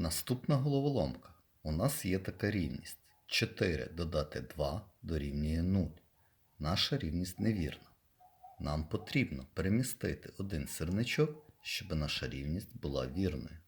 Наступна головоломка. У нас є така рівність. 4 додати 2 дорівнює 0. Наша рівність невірна. Нам потрібно перемістити один сірничок, щоб наша рівність була вірною.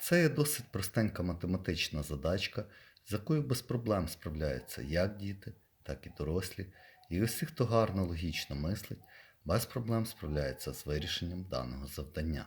Це є досить простенька математична задачка, з якою без проблем справляються як діти, так і дорослі, і усі, хто гарно логічно мислить, без проблем справляються з вирішенням даного завдання.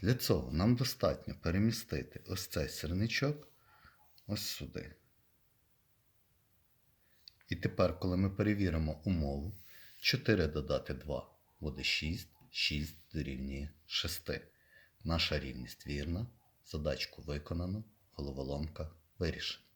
Для цього нам достатньо перемістити ось цей сірничок ось сюди. І тепер, коли ми перевіримо умову, 4 додати 2 буде 6, 6 дорівнює 6. Наша рівність вірна, задачку виконано, головоломка вирішена.